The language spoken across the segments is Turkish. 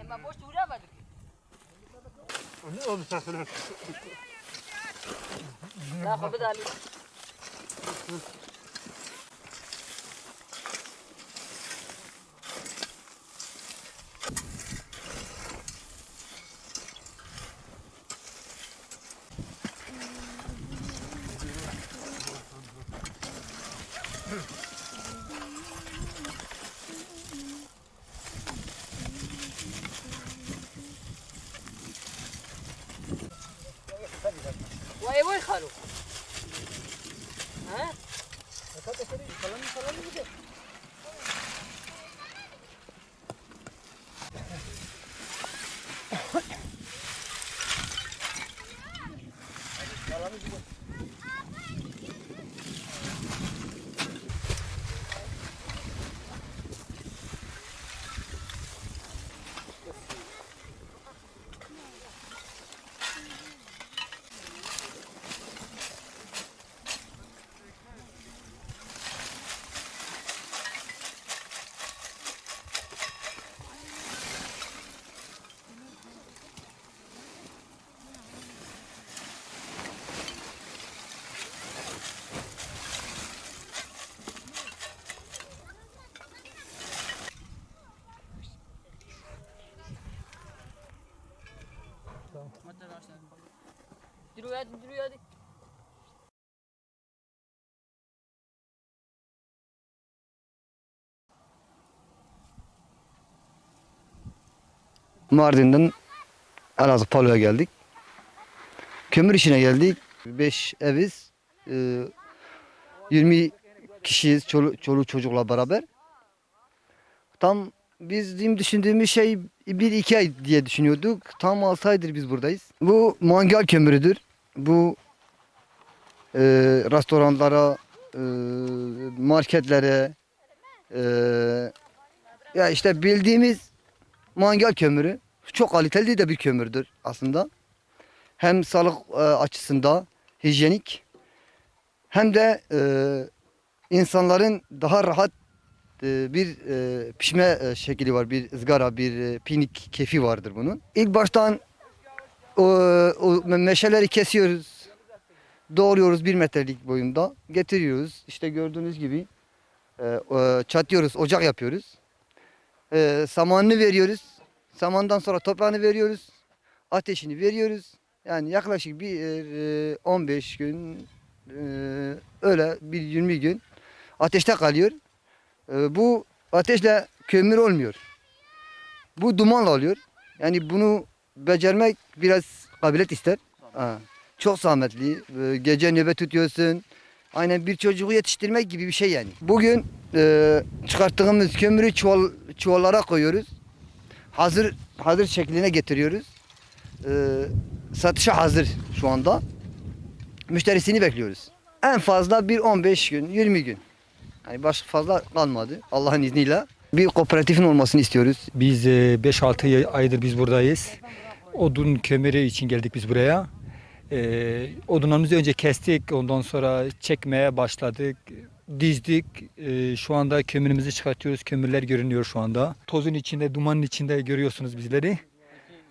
Ama boş uğramadık. La kapı da alayım. 그런 게 hadi hadi. Mardin'den Elazığ Palo'ya geldik. Kömür işine geldik. 5 eviz. Ee, 20 kişiyiz çoluk, çoluk çocukla beraber. Tam bizim düşündüğümüz şey bir iki ay diye düşünüyorduk. Tam 6 aydır biz buradayız. Bu mangal kömürüdür. Bu e, restoranlara, e, marketlere, e, ya işte bildiğimiz mangal kömürü çok kaliteli de bir kömürdür aslında. Hem sağlık e, açısından hijyenik hem de e, insanların daha rahat e, bir e, pişme e, şekli var. Bir ızgara, bir e, pinik kefi vardır bunun. İlk baştan o, o meşeleri kesiyoruz. Doğruyoruz bir metrelik boyunda. Getiriyoruz. İşte gördüğünüz gibi e, e, çatıyoruz, ocak yapıyoruz. E, samanını veriyoruz. Samandan sonra toprağını veriyoruz. Ateşini veriyoruz. Yani yaklaşık bir e, 15 gün e, öyle bir 20 gün ateşte kalıyor. E, bu ateşle kömür olmuyor. Bu dumanla oluyor. Yani bunu becermek biraz kabiliyet ister. Ha, çok zahmetli. E, gece nöbet tutuyorsun. Aynen bir çocuğu yetiştirmek gibi bir şey yani. Bugün e, çıkarttığımız kömürü çuval, çuvallara koyuyoruz. Hazır hazır şekline getiriyoruz. E, satışa hazır şu anda. Müşterisini bekliyoruz. En fazla bir 15 gün, 20 gün. Yani başka fazla kalmadı Allah'ın izniyle. Bir kooperatifin olmasını istiyoruz. Biz e, 5-6 aydır biz buradayız. Odun kömürü için geldik biz buraya. E, odunlarımızı önce kestik, ondan sonra çekmeye başladık. Dizdik. E, şu anda kömürümüzü çıkartıyoruz. Kömürler görünüyor şu anda. Tozun içinde, dumanın içinde görüyorsunuz bizleri.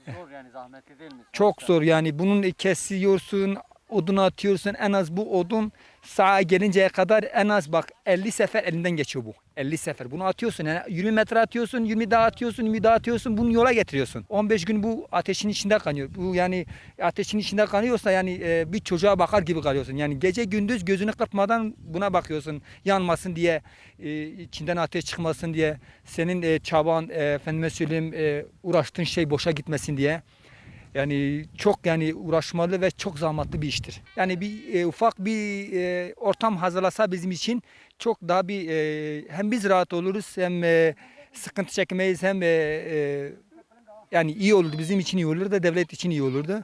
Zor yani zahmetli değil mi? Çok zor yani bunun kesiyorsun, odunu atıyorsun. En az bu odun sağa gelinceye kadar en az bak 50 sefer elinden geçiyor bu. 50 sefer. Bunu atıyorsun. Yani 20 metre atıyorsun, 20 daha atıyorsun, 20 daha atıyorsun. Bunu yola getiriyorsun. 15 gün bu ateşin içinde kanıyor. Bu yani ateşin içinde kanıyorsa yani e, bir çocuğa bakar gibi kalıyorsun. Yani gece gündüz gözünü kırpmadan buna bakıyorsun. Yanmasın diye, e, içinden ateş çıkmasın diye. Senin e, çaban, e, efendime söyleyeyim e, uğraştığın şey boşa gitmesin diye. Yani çok yani uğraşmalı ve çok zahmetli bir iştir. Yani bir e, ufak bir e, ortam hazırlasa bizim için çok daha bir e, hem biz rahat oluruz hem e, sıkıntı çekmeyiz hem e, e, yani iyi olurdu bizim için iyi olurdu devlet için iyi olurdu.